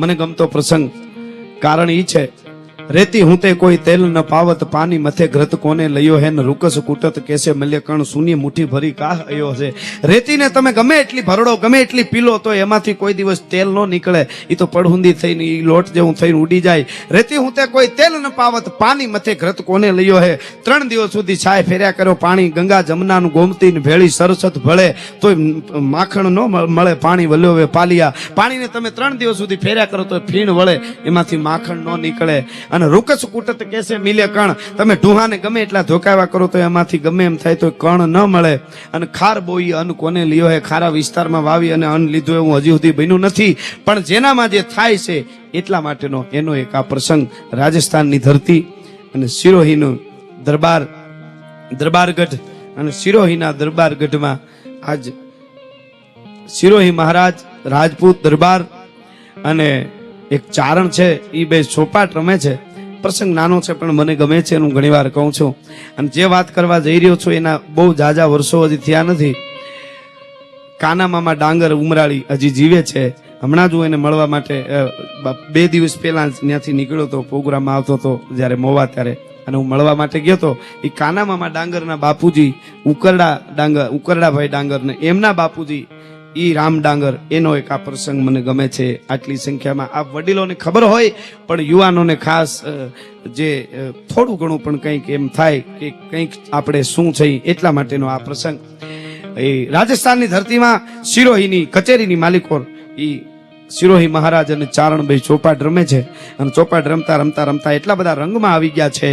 મને ગમતો પ્રસંગ કારણ એ છે રેતી હું તે કોઈ તેલ ન પાવત, પાની મથે ઘ્રત કોને લયો હે ને રૂકસ કુટત, કેસે મલ્ય કણ શૂન્ય મુઠ્ઠી ભરી કાહ અયો છે રેતીને તમે ગમે એટલી ભરડો, ગમે એટલી પીલો, તો એમાંથી કોઈ દિવસ તેલ ન નીકળે. એ તો પડહુંદી થઈને એ લોટ જેવું થઈને ઉડી જાય. રેતી હું તે કોઈ તેલ ન પાવત, પાની મથે ઘ્રત કોને લયો હે? ત્રણ દિવસ સુધી છાય ફેર્યા કર્યો, પાણી ગંગા જમનાનું ગોમતી ભેળી સરસત ભળે. તોય માખણ ન મળે, પાણી વલ્યો વે પાલિયા પાણીને તમે ત્રણ દિવસ સુધી ફેર્યા કરો, તો ફીણ વળે. એમાંથી માખણ ન નીકળે. અને રૂકસ કુટત કેસે મિલે કણ. તમે ઢુહાને ગમે એટલા ધોકાવા કરો તો એમાંથી ગમે એમ થાય તો કણ ન મળે. અને ખાર બોઈ અન્ન કોને લ્યો હે? ખારા વિસ્તારમાં વાવી અને અન્ન લીધું એવું હજી સુધી બન્યું નથી. પણ જેનામાં જે થાય છે, એટલા માટેનો એનો એક આ પ્રસંગ રાજસ્થાનની ધરતી અને સિરોહીનો દરબાર, દરબારગઢ અને સિરોહીના દરબારગઢમાં આજ સિરોહી મહારાજ, રાજપૂત દરબાર અને એક ચારણ છે એ બે ચોપાટ રમે છે. પ્રસંગ નાનો છે, પણ મને ગમે છે હું ઘણીવાર કહું છું. અને જે વાત કરવા જઈ રહ્યો છું, એના બહુ જાજા વર્ષો હજી થયા નથી. કાના મામા ડાંગર ઉમરાળી હજી જીવે છે. હમણાં જ હું એને મળવા માટે બે દિવસ પહેલા ત્યાંથી નીકળ્યો હતો, પ્રોગ્રામમાં આવતો હતો, જ્યારે મોવા ત્યારે. અને હું મળવા માટે ગયો હતો. એ કાના મામા ડાંગરના બાપુજી, ઉકરડા ડાંગર, ઉકરડાભાઈ ડાંગરને એમના બાપુજી ઈ રામ ડાંગર, એનો એક આ પ્રસંગ મને ગમે છે. આટલી સંખ્યામાં આ વડીલોને ખબર હોય, પણ યુવાનોને ખાસ જે થોડું ઘણું પણ કંઈક એમ થાય કે કંઈક આપણે શું છે એટલા માટેનો આ પ્રસંગ. એ રાજસ્થાનની ધરતીમાં સિરોહીની કચેરીની માલિકો ઈ સિરોહી મહારાજ અને ચારણભાઈ ચોપાટ રમે છે અને ચોપાટ રમતા રમતા રમતા એટલા બધા રંગમાં આવી ગયા છે.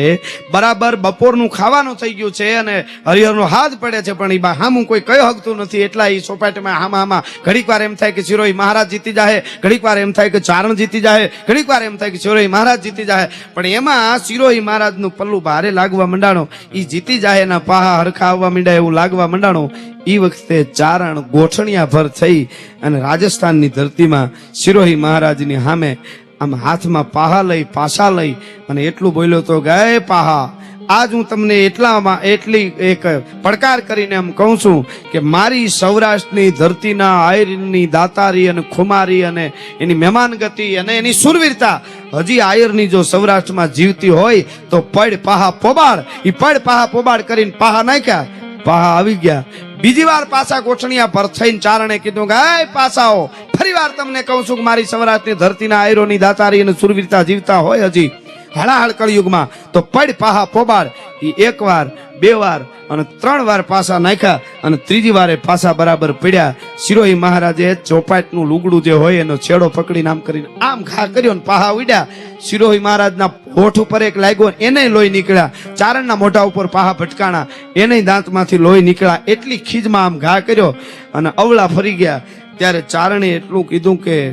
બરાબર બપોરનું ખાવાનું થઈ ગયું છે અને હરિહરનો હાથ પડે છે, પણ એ બા હામું કોઈ કયો હકતું નથી. એટલા એ ચોપાટમાં હામા હામા ઘડીક વાર એમ થાય કે સિરોહી મહારાજ જીતી જાય ઘડીક વાર એમ થાય કે ચારણ જીતી જાય ઘડીક વાર એમ થાય કે સિરોહી મહારાજ જીતી જાય પણ એમાં સિરોહી મહારાજનું પલ્લું ભારે લાગવા મંડાણો. એ જીતી જાય એના પાહા હરખા આવવા માંડ્યા એવું લાગવા મંડાણો. એ વખતે ચારણ ગોઠણિયા ભર થઈ અને રાજસ્થાનની ધરતીમાં સિરોહી મહારાજની સામે આમ હાથમાં પાહા લઈ પાસા લઈ અને એટલું બોલ્યો તો ગાય પાહા, આજ હું તમને એટલામાં એટલી એક પડકાર કરીને એમ કહું છું કે મારી સૌરાષ્ટ્રની ધરતીના આયરની દાતારી અને ખુમારી અને એની મહેમાન ગતિ અને એની સુરવીરતા હજી આયરની જો સૌરાષ્ટ્રમાં જીવતી હોય તો પડ પાહા પોબાડ. એ પડ પાહા પોબાડ કરીને પાહા નાખ્યા. પાહા આવી ગયા. બીજી વાર પાછા ગોઠણિયા પર થઈને ચારણે કીધું કે "એ પાસાઓ ફરી વાર તમને કહું છું કે મારી સૌરાષ્ટ્રની ધરતીના આયરોની દાતારી અને સુરવીરતા જીવતા હોય હજી હળાહળ કળયુગમાં. તો પડ પાહા પોબાડ એ એક વાર, બે વાર અને ત્રણ વાર પાસા નાખ્યા અને ત્રીજી વારે પાસા બરાબર પડ્યા. શિરોહી મહારાજે ચોપાટનું લુગડું જે હોય એનો છેડો પકડીને આમ કરીને આમ ઘા કર્યો ને પાહા ઉડ્યા. શિરોહી મહારાજના હોઠ ઉપર એક લાગ્યો એને લોહી નીકળ્યા. ચારણના મોઢા ઉપર પાહા ભટકાણા. એને દાંતમાંથી લોહી નીકળ્યા. એટલી ખીજમાં આમ ઘા કર્યો અને અવળા ફરી ગયા. ત્યારે ચારણે એટલું કીધું કે,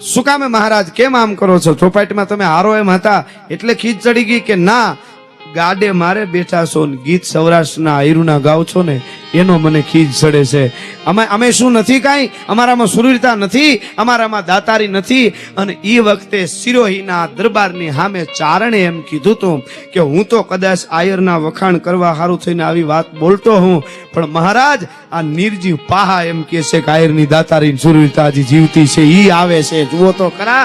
શું કામે મહારાજ, કેમ આમ કરો છો? ચોપાટીમાં તમે હારો એમ હતા. એટલે ખીજ ચડી ગઈ કે ના? ગાડે મારે બેઠા છો ને ગીત સૌરાષ્ટ્રના આયરુના ગાવ છો ને, એનો મને ખીજ ચડે છે. અમે અમે શું નથી કાંઈ? અમારામાં સુરવીરતા નથી, અમારામાં દાતારી નથી, અને એ વખતે સિરોહીના દરબારની સામે ચારણે એમ કીધું હતું કે હું તો કદાચ આયરના વખાણ કરવા સારું થઈને આવી વાત બોલતો હું, પણ મહારાજ, આ નિર્જીવ પાહા એમ કે છે કે આયરની દાતારી સુરવીરતા હજી જીવતી છે એ આવે છે. જુઓ તો ખરા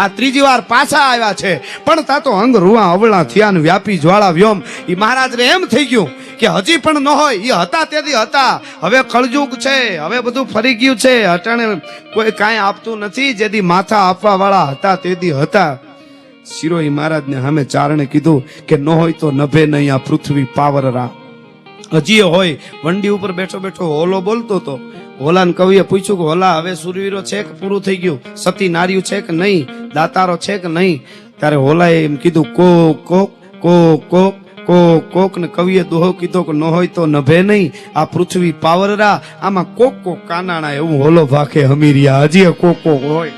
આ ત્રીજી વાર પાછા આવ્યા છે. પણ તા તો અંગ રૂવા અવળા થયા વ્યાપી જ્વાળા વ્યોમ. એ મહારાજને એમ થઈ ગયું કે હજી પણ ન હોય એ હતા તેથી હતા. હવે કળજુગ છે, હવે બધું ફરી ગયું છે. અટાણે કોઈ કાંઈ આપતું નથી, જેથી માથા આપવા વાળા હતા તેથી હતા. શિરોહી મહારાજને સામે ચારણે કીધું કે ન હોય તો નભે નહીં આ પૃથ્વી પાવરરા. હજી એ હોય, વંડી ઉપર બેઠો બેઠો હોલો બોલતો હતો હોલાને કવિએ પૂછ્યું કે, હોલા, હવે સુરવીરો છે કે પૂરું થઈ ગયું? સતી નાર્યું છે કે નહીં? દાતારો છે કે નહીં? ત્યારે હોલાએ એમ કીધું કો કોક કો કોક કો કોક ને કવિએ દોહો કીધો કે ન હોય તો નભે નહીં. આ પૃથ્વી પાવરરા, આમાં કોક કોક કાનાણા એવું હોલો ભાખે હમીરિયા. હજી કોક કોક હોય.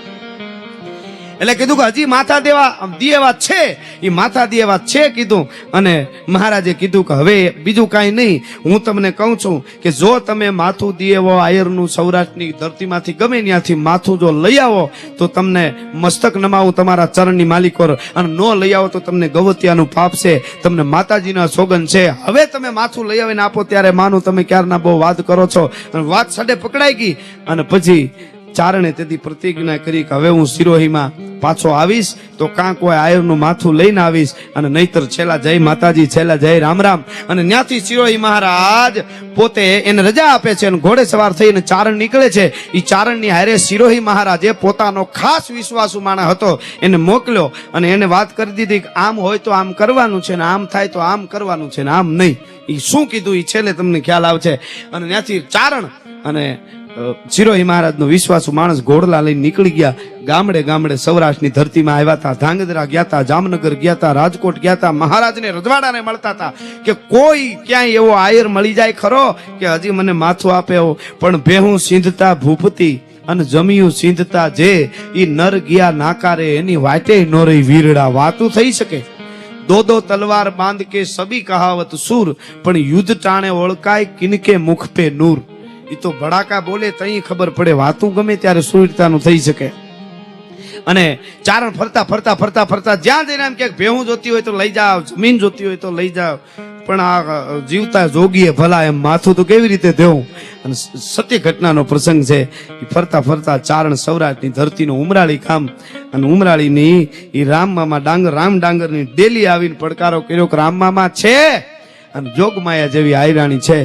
એટલે કીધું કે હજી માથા દેવા દિયેવા છે. એ માથા દિયેવા છે કીધું. અને મહારાજે કીધું કે હવે બીજું કાંઈ નહીં. હું તમને કહું છું કે જો તમે માથું દિયેવો, આયરનું સૌરાષ્ટ્રની ધરતીમાંથી ગમે ત્યાંથી માથું જો લઈ આવો, તો તમને મસ્તક નમાવું તમારા ચરણની માલિકોર અને ન લઈ આવો તો તમને ગવતિયાનું પાપ છે, તમને માતાજીના સોગન છે. હવે તમે માથું લઈ આવીને આપો ત્યારે માનું તમે ક્યારના બહુ વાત કરો છો. અને વાત સાથે પકડાઈ ગઈ. અને પછી ચારણે તેથી પ્રતિજ્ઞા કરી કે હવે હું સિરોહીમાં પાછો આવીશ, તો કાં કોઈ આયરનું માથું લઈને આવીશ અને નહીતર છેલ્લા જય માતાજી, છેલ્લા જય રામ રામ. અને ત્યાંથી સિરોહી મહારાજ પોતે એને રજા આપે છે અને ઘોડે સવાર થઈને ચારણ નીકળે છે. એ ચારણની હારે સિરોહી મહારાજે પોતાનો ખાસ વિશ્વાસુ માણસ હતો. એને મોકલ્યો અને એને વાત કરી દીધી કે આમ હોય તો આમ કરવાનું છે ને આમ થાય તો આમ કરવાનું છે ને આમ નહીં. એ શું કીધું એ છેલ્લે તમને ખ્યાલ આવશે. અને ત્યાંથી ચારણ અને અ, સિરોહી મહારાજનો વિશ્વાસુ માણસ ઘોડલા લઈને નીકળી ગયા. ગામડે ગામડે સૌરાષ્ટ્રની ધરતીમાં આવ્યા હતા ધાંગધ્રા ગયા હતા જામનગર ગયા હતા રાજકોટ ગયા હતા મહારાજને રજવાડાને મળતા હતા કે કોઈ ક્યાંય એવો આયર મળી જાય ખરો કે હજી મને માથું આપે એવો. પણ ભેહું સિંધતા ભૂપતી અને જમ્યું સિંધતા જે ઈ નર ગયા નાકારે એની વાટે નો રહી વીરડા. વાતું થઈ શકે. દો દો તલવાર બાંધ કે સબી કહાવત સૂર પણ યુદ્ધ ટાણે ઓળખાય કિનકે મુખ પે નૂર. એ તો ભડાકા બોલે તઈ ખબર પડે, વાતું ગમે ત્યારે સુરતાનું થઈ શકે. અને ચારણ ફરતા ફરતા ફરતા ફરતા જ્યાં જઈને એમ કે ભેહું જોતી હોય તો લઈ જાવ જમીન જોતી હોય તો લઈ જાવ પણ આ જીવતા જોગીએ ભલા એમ માથું તો કેવી રીતે દેવું અને સત્ય ઘટનાનો પ્રસંગ છે એ ફરતા ફરતા ચારણ સૌરાષ્ટ્રની ધરતીનું ઉમરાળી કામ અને ઉમરાળીની એ રામમામા ડાંગર, રામ ડાંગરની ડેલી આવીને પડકારો કર્યો કે રામમામા છે. અને જોગમાયા જેવી આયરાણી છે.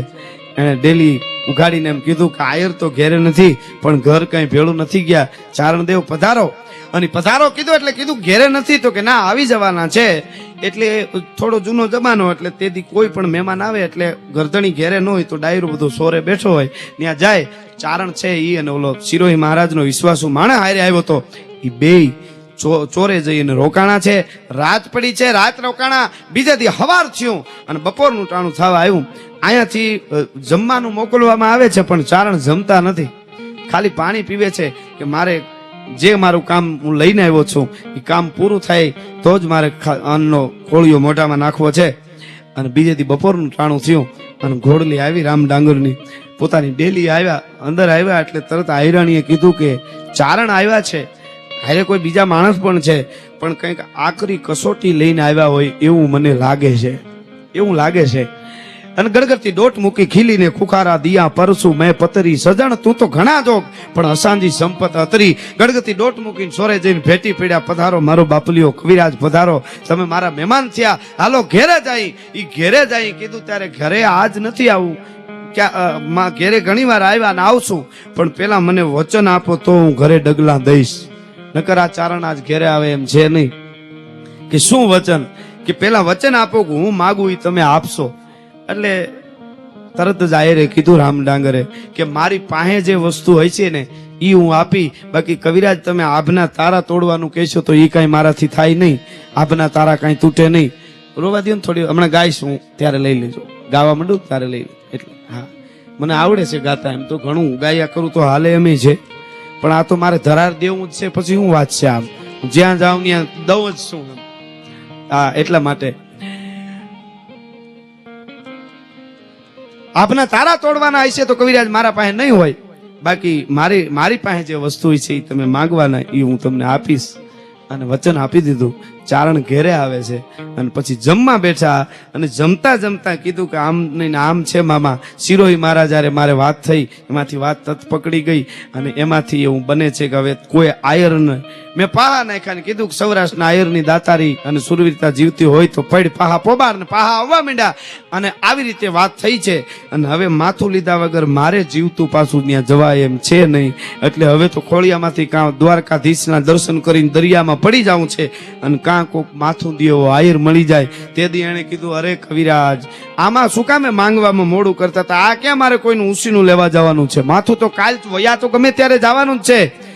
એને ડેલી ઉઘાડીને એમ કીધું કે આયર તો ઘેરે નથી, પણ ઘર કઈ ભેળું નથી ગયા. ચારણદેવ પધારો. અને પધારો કીધું એટલે કીધું, ઘેરે નથી તો કે ના, આવી જવાના છે. એટલે થોડો જૂનો જમાનો, એટલે તેથી કોઈ પણ મહેમાન આવે, એટલે ગરદણી ઘેરે ન હોય તો ડાયરો બધો સોરે બેઠો હોય. ત્યાં જાય, ચારણ છે એ અને ઓલો શિરોહી મહારાજનો વિશ્વાસુ માણે હારે આવ્યો હતો એ ચો- ચોરે જઈને રોકાણા છે. રાત પડી છે, રાત રોકાણા. બીજા દી હવાર થયું અને બપોરનું ટાણું થવા આવ્યું. અહીંયાથી જમવાનું મોકલવામાં આવે છે, પણ ચારણ જમતા નથી. ખાલી પાણી પીવે છે કે મારે જે મારું કામ હું લઈને આવ્યો છું, એ કામ પૂરું થાય તો જ મારે અન્નનો કોળિયો મોઢામાં નાખવો છે. અને બીજેથી બપોરનું ટાણું થયું, અને ઘોડલી આવી રામ ડાંગરની. પોતાની ડેલી આવ્યા, અંદર આવ્યા એટલે તરત આયરાણીએ કીધું કે ચારણ આવ્યા છે. હારે કોઈ બીજા માણસ પણ છે, પણ કંઈક આકરી કસોટી લઈને આવ્યા હોય એવું મને લાગે છે. એવું લાગે છે. અને ગડગડતી દોટ મૂકી ખીલીને ખુખારા દિયા પરસું, મેં પતરી, સજણ, તું તો ઘણા જોગ, પણ અસાંજી સંપત અતરી. ગળગતી દોટ મૂકીને સોરે જઈને ભેટી પીડ્યા, પધારો મારો બાપલીઓ, કવિરાજ, પધારો. તમે મારા મહેમાન થયા. હાલો, ઘેરે જાય એ ઘેરે જાય કીધું, ત્યારે ઘરે આજ નથી આવું. ક્યાં માં ઘેરે ઘણી વાર આવ્યા ને આવશું. પણ પેલા મને વચન આપો તો હું ઘરે ડગલા દઈશ. નકર આ ચારણ આજ ઘેરે આવે એમ છે નહીં. કે શું વચન? કે પેલા વચન આપો કે હું માગું એ તમે આપશો. એટલે તરત જ આયરે કીધું રામ ડાંગરે કે મારી પાસે જે વસ્તુ હોય છે ને એ હું આપી. બાકી કવિરાજ, તમે આભના તારા તોડવાનું કહેશો તો એ કાંઈ મારાથી થાય નહીં. આભના તારા કાંઈ તૂટે નહીં. રોવા દો થોડી હમણાં ગાઈશ હું. ત્યારે લઈ લેજો. ગાવા માંડું ત્યારે લઈ એટલે, હા. મને આવડે છે ગાતા એમ. તો ઘણું ગાયા કરું તો હાલે એમ છે. પણ આ તો મારે ધરાર દેવું જ છે. પછી હું વાત છે આમ? જ્યાં જાઉં ત્યાં દઉં જ છું હા, એટલા માટે. આપના તારા તોડવાના હશે તો કવિરાજ મારા પાસે નહીં હોય. બાકી મારી મારી પાસે જે વસ્તુ છે એ તમે માંગવાના એ હું તમને આપીશ. અને વચન આપી દીધું. ચારણ ઘેરે આવે છે. અને પછી જમવા બેઠા અને જમતા જમતા કીધું કે આમ નહીં આમ છે મામા. શિરોહી મારા જ્યારે મારે વાત થઈ. એમાંથી વાત તત પકડી ગઈ. અને એમાંથી એવું બને છે કે હવે કોઈ આયર ન મેં પાહા નાખ્યા કીધું કે સૌરાષ્ટ્રના આયરની દાતારી અને સુરવીરતા જીવતી હોય તો પડ પાહા પોબાર ને પાહા આવવા માંડ્યા. અને આવી રીતે વાત થઈ છે. અને હવે માથું લીધા વગર મારે જીવતું પાછું ત્યાં જવાય એમ છે નહીં. એટલે હવે તો ખોળિયામાંથી કાં દ્વારકાધીશના દર્શન કરીને દરિયામાં પડી જાઉં છે. અને કાં કોક માથું દીવો આયર મળી જાય. તે દી એણે કીધું, અરે કવિરાજ, આમાં શું કામે માંગવામાં મોડું કરતા હતા? આ ક્યાં મારે કોઈનું ઉસીનું લેવા જવાનું છે? માથું તો કાલ વયા તો ગમે ત્યારે જવાનું જ છે.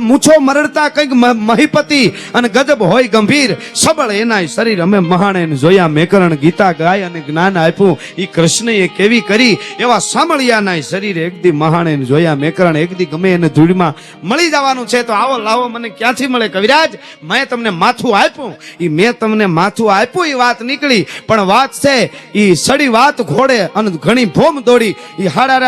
મૂછો મરડતા કંઈક મહિપતિ અને ગજબ હોય ગંભીર. સબળ એના શરીર અમે મહાણે જોયા. મેકરણ ગીતા ગાય અને જ્ઞાન આપ્યું. એ કૃષ્ણએ કેવી કરી? એવા સાંભળ્યાના શરીર એકદી મહાણે જોયા. મેકરણ એકદી ગમે એને ધૂળમાં મળી જવાનું છે. તો આવો લાવો, મને ક્યાંથી મળે કવિરાજ? મેં તમને માથું આપ્યું. એ મેં તમને માથું આપ્યું એ વાત નીકળી. પણ વાત છે એ સડી વાત ઘોડે અને ઘણી ભોમ દોડી. એ હાડા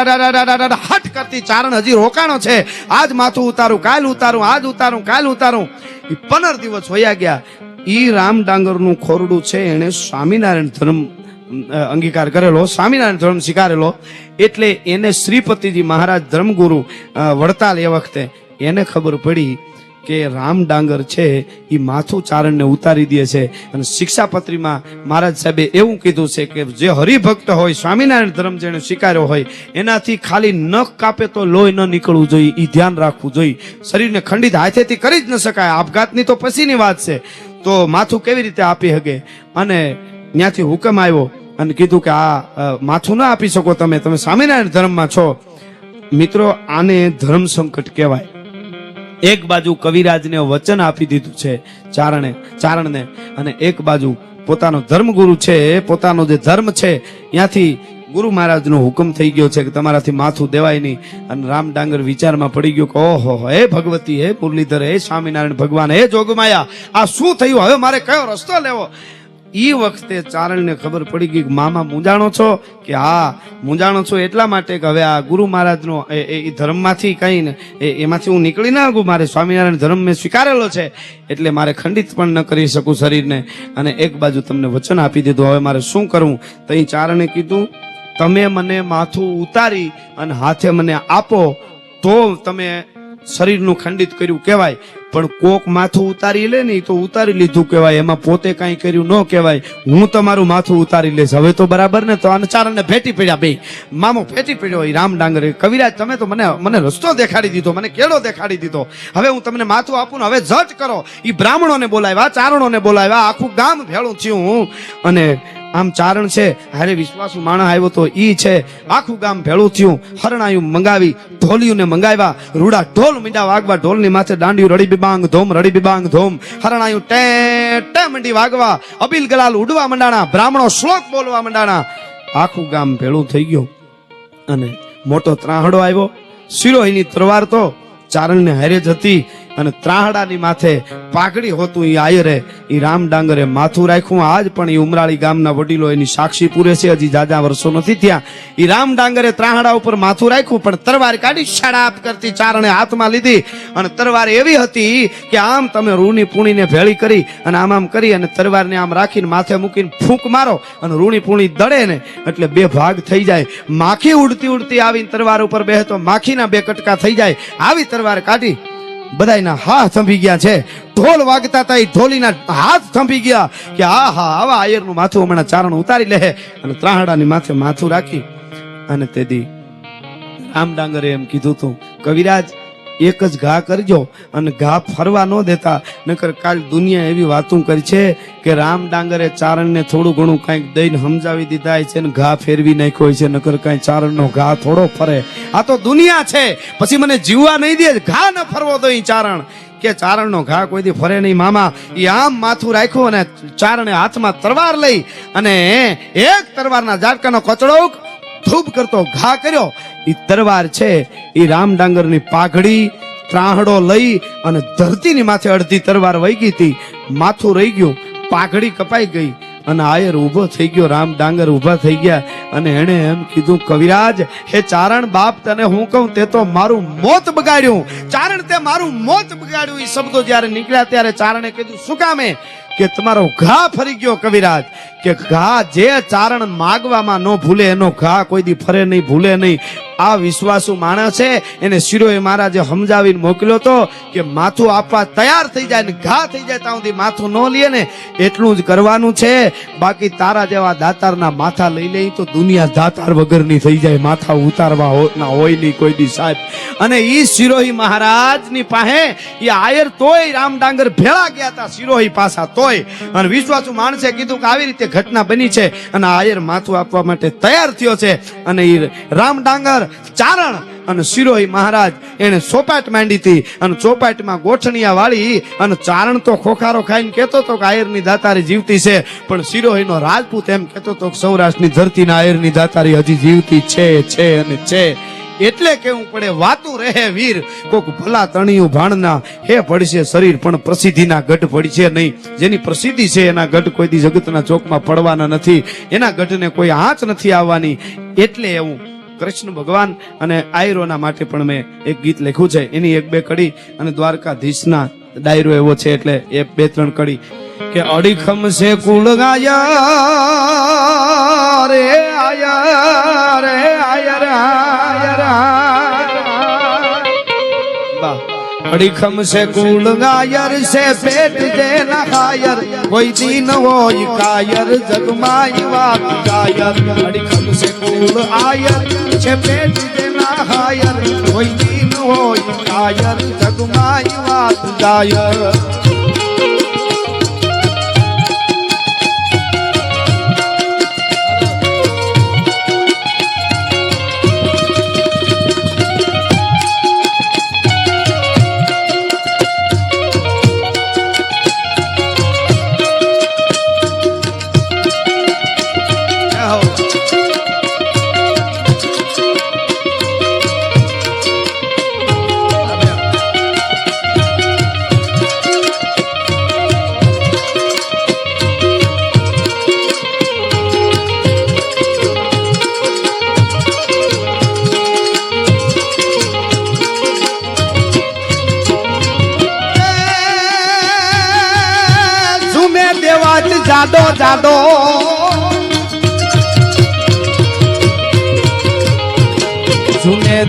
હાટ કરતી ચારણ હજી રોકાણો છે આજ માથું ઉતારું કાલ ઉતારું, આજ ઉતારું, કાલ ઉતારું. એ પંદર દિવસ હોયા ગયા. ઈ રામ ડાંગરનું ખોરડું છે એને સ્વામિનારાયણ ધર્મ અંગીકાર કરેલો, સ્વામિનારાયણ ધર્મ સ્વીકારેલો. એટલે એને શ્રીપતિજી મહારાજ ધર્મગુરુ વડતાલ એ વખતે એને ખબર પડી કે રામ ડાંગર છે એ માથું ચારણને ઉતારી દે છે. અને શિક્ષાપત્રીમાં મહારાજ સાહેબે એવું કીધું છે કે જે હરિભક્ત હોય, સ્વામિનારાયણ ધર્મ જેને સ્વીકાર્યો હોય, એનાથી ખાલી નખ કાપે તો લોહી ન નીકળવું જોઈએ એ ધ્યાન રાખવું જોઈએ. શરીરને ખંડિત હાથેથી કરી જ ન શકાય, આપઘાતની તો પછીની વાત છે. તો માથું કેવી રીતે આપી શકે અને ત્યાંથી હુકમ આવ્યો અને કીધું કે આ માથું ના આપી શકો તમે તમે સ્વામિનારાયણ ધર્મમાં છો. મિત્રો, આને ધર્મ સંકટ કહેવાય. એક બાજુ કવિરાજને વચન આપી દીધું છે ચારણે, ચારણને અને એક બાજુ પોતાનો ધર્મગુરુ છે, પોતાનો જે ધર્મ છે, ત્યાંથી ગુરુ મહારાજનો હુકમ થઈ ગયો છે કે તમારાથી માથું દેવાય નહીં. અને રામ ડાંગર વિચારમાં પડી ગયો કે, ઓહો, હે ભગવતી, હે મુરલીધર, હે સ્વામિનારાયણ ભગવાન, હે જોગમાયા, આ શું થયું? હવે મારે કયો રસ્તો લેવો? ઈ વખતે ચારણને ખબર પડી ગઈ કે મામા મૂંઝાણો છો? કે હા, મૂંઝાણો છો એટલા માટે કે હવે આ ગુરુ મહારાજનો એ, એ- એ ધર્મમાંથી કંઈ ને, એ- એમાંથી હું નીકળી ના શકું મારે સ્વામિનારાયણ ધર્મ મેં સ્વીકારેલો છે, એટલે મારે ખંડિત પણ ન કરી શકું શરીરને. અને એક બાજુ તમને વચન આપી દીધું, હવે મારે શું કરવું? તો અહીં ચારણે કીધું, તમે મને માથું ઉતારી અને હાથે મને આપો, તો તમે શરીરનું ખંડિત કર્યું. કહેવાય. પણ કોક માથું ઉતારી લે ને તો ઉતારી લીધું કહેવાય. એમાં પોતે કાંઈ કર્યું ન કહેવાય. હું તમારું માથું ઉતારી લઈશ. હવે તો બરાબર ને, તો આને ચારણને ભેટી પડ્યા બે. મામો ભેટી પડ્યો એ રામ ડાંગરે. કવિરાજ, તમે તો મને મને રસ્તો દેખાડી દીધો, મને કેળો દેખાડી દીધો. હવે હું તમને માથું આપું ને, હવે જટ કરો. ઈ બ્રાહ્મણોને બોલાવ્યા, ચારણોને બોલાવ્યા. આખું ગામ ભેળું થયું હું. અને આમ ચારણ છે, હારે વિશ્વાસુ માણસ આવ્યો તો ઈ છે. આખું ગામ ભેળું થયું, હરણાયું મંગાવી, ઢોલિયુંને મંગાવ્યા, રૂડા ઢોલ મીંડા વાગવા, ઢોલની માથે દાંડિયું રડી બિબાંગ ધોમ, રડી બિબાંગ ધોમ. હરણાયું ટે ટે મંડી વાગવા, અબિલ ગલાલ ઉડવા મંડાણા, બ્રાહ્મણો શ્લોક બોલવા મંડાણા. આખું ગામ ભેળું થઈ ગયું. અને મોટો ત્રાહડો આવ્યો. શિરોહીની તરવાર તો ચારણને હારે જ હતી. અને ત્રાહડાની માથે પાઘડી હોતું એ આયરે એ રામ ડાંગરે માથું રાખ્યું. આજ પણ એ ઉમરાળી ગામના વડીલો એની સાક્ષી પૂરે છે. હજી જાજા વર્ષો નથી થયા. એ રામ ડાંગરે ત્રાહડા ઉપર માથું રાખ્યું, પણ તરવાર કાઢી શાળાપ કરતી ચારણે હાથમાં લીધી. અને તરવાર એવી હતી કે આમ તમે રૂણી પૂણીને ભેળી કરી અને આમ આમ કરી અને તરવારને આમ રાખીને માથે મૂકીને ફૂંક મારો અને રૂણી પૂણી દળે ને એટલે બે ભાગ થઈ જાય. માખી ઉડતી ઉડતી આવીને તરવાર ઉપર બે તો માખીના બે કટકા થઈ જાય. આવી તરવાર કાઢી બધાયના હાથ થંભી ગયા છે. ઢોલ વાગતા હતા એ ઢોલીના હાથ થંભી ગયા કે આ હા આવા આયરનું માથું હમણાં ચારણ ઉતારી લે અને ત્રાહડાની માથે માથું રાખી. અને તેથી રામ ડાંગરે એમ કીધું તું, કવિરાજ એક જ ઘા કરજો અને ઘા ફરવા ન દેતા. નકર કાલ દુનિયા એવી વાતું કરી છે કે રામ ડાંગરે ચારણને થોડું ઘણું કાંઈક દઈને સમજાવી દીધા છે ને ઘા ફેરવી નાખ્યો છે. નકર કાંઈ ચારણનો ઘા થોડો ફરે. આ તો દુનિયા છે. પછી મને જીવવા નહીં દે, ઘા ન ફરવો તો એ ચારણ. કે ચારણનો ઘા કોઈ દી ફરે નહીં મામા. એ આમ માથું રાખ્યું અને ચારણે હાથમાં તરવાર લઈ અને એક તરવારના ઝાટકાનો કચડો ધૂપ કરતો ઘા કર્યો. ઈ તરવાર છે એ રામ ડાંગરની પાઘડી, ત્રાહડો લઈ અને ધરતીની માથે અડધી તરવાર વહી ગઈ હતી. માથું રહી ગયું, પાઘડી કપાઈ ગઈ અને આયર ઊભો થઈ ગયો, રામ ડાંગર ઊભા થઈ ગયા અને એણે એમ કીધું, કવિરાજ, હે ચારણ બાપ, તને હું કહું, તે તો મારું મોત બગાડ્યું. ચારણ તે મારું મોત બગાડ્યું. એ શબ્દો જ્યારે નીકળ્યા ત્યારે ચારણે કીધું, શું કામે? કે તમારો ઘા ફરી ગયો કવિરાજ, કે ઘા જે ચારણ માગવામાં ન ભૂલે, એનો ઘા કોઈ દી ફરે નહીં, ભૂલે નહીં. આ વિશ્વાસુ માણસ છે, એને શિરોએ મહારાજે સમજાવીને મોકલ્યો તો કે માથું આપવા તૈયાર થઈ જાય ને ઘા થઈ જાય ત્યાં સુધી માથું ન લે ને, એટલું જ કરવાનું છે. બાકી તારા જેવા દાતારના માથા લઈ લે તો દુનિયા દાતાર વગરની થઈ જાય, માથા ઉતારવા ના હોય નહીં કોઈ દી સાહેબ. અને ઈ શિરોહી મહારાજની પાસે એ આયર તોય રામ ડાંગર ભેળા ગયા હતા શિરોહી પાસા. તોય અને વિશ્વાસુ માણસે કીધું કે આવી રીતે ઘટના બની છે અને આયર માથું આપવા માટે તૈયાર થયો છે. અને એ રામ ડાંગર, ચારણ અને શિરોહી મહારાજ એને ચોપાટ માંડી હતી. અને ચોપાટમાં ગોઠણિયા વાળી અને ચારણ તો ખોખારો ખાઈને કહેતો હતો કે આયરની દાતારી જીવતી છે. પણ શિરોહીનો રાજપૂત એમ કહેતો હતો કે સૌરાષ્ટ્રની ધરતીના આયરની દાતારી હજી જીવતી છે છે અને છે. એટલે કેવું પડે, વાતું રહે વીર. કોક ભલા તણિયું ભાણના, હે પડશે શરીર, પણ પ્રસિદ્ધિના ગઢ પડશે નહીં. જેની પ્રસિદ્ધિ છે, એના ગઢ કોઈ દી જગતના ચોકમાં પડવાના નથી. એના ગઢને કોઈ આંચ નથી આવવાની. એટલે એવું કૃષ્ણ ભગવાન અને આયરોના માટે પણ મેં એક ગીત લખ્યું છે. એની એક બે કડી અને દ્વારકાધીશના ડાયરો એવો છે, એટલે એ બે ત્રણ કડી. કે અડીખમ છે કુલ ગાયા રે આયા. અડીખમ છે કુલ ગાયર, છે પેટ જે ના ખાયર, કોઈ દીન હોય કાયર જગમાય વાત ગાયર. અડીખમ છે કુલ આયર, છે પેટ જે ના ખાયર, કોઈ દીન હોય કાયર જગમાય વાત ગાયર.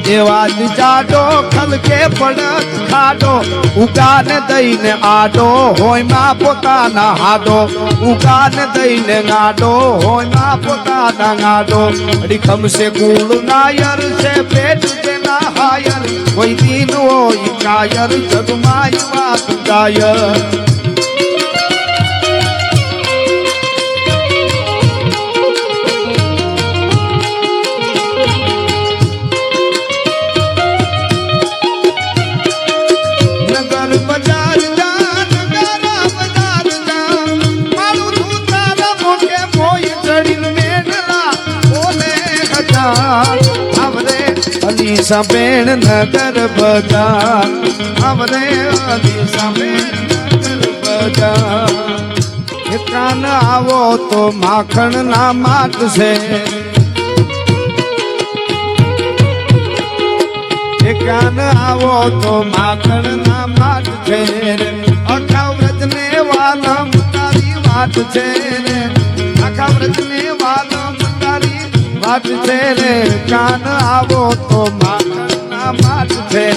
દેવાજ જાડો ખલકે પડત ખાડો, ઉગાને દઈને આડો, હોયમાં પોતાના હાડો, ઉગાને દઈને ગાડો હોયમાં પોતાના ગાડો અડીખમ છે કુળ નાયર છે, પેટ તેના હાયર, કોઈ દિન હોય કાયર જગમાય વાત ગાયર બેન નગર બધા આવરે અલીસા બેન નગર બધા કાન આવો તો માખણ ના માટ છે. કાન આવો તો માખણ ના માટ છે રે. આખા વ્રજને વાલમ તારી વાત છે વાલમ છે રે, કાન આવો તો માખણ ના માટ છે.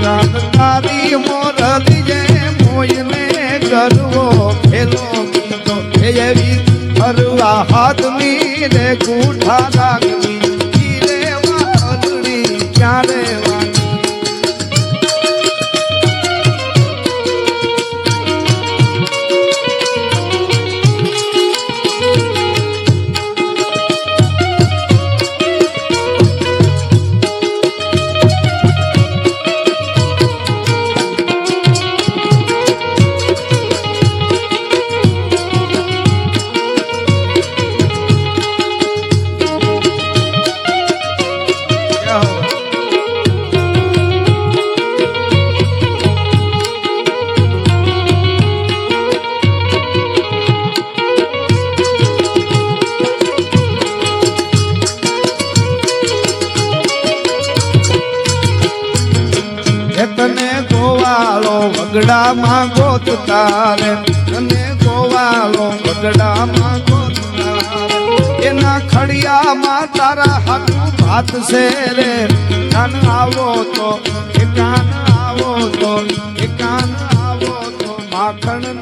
કાન તારી મોરલી જે મોયને કરવો ખેલો કીધો એવી હરવા હાથની રે ગૂઠા લાગની વગડામાં ગોતતા રે તને ગોવાળો વગડામાં ગોતતા રે. એના ખડિયામાં તારા હાથું ભાત છે રે કાન આવો તો કાન આવો તો કાન આવો તો માખણ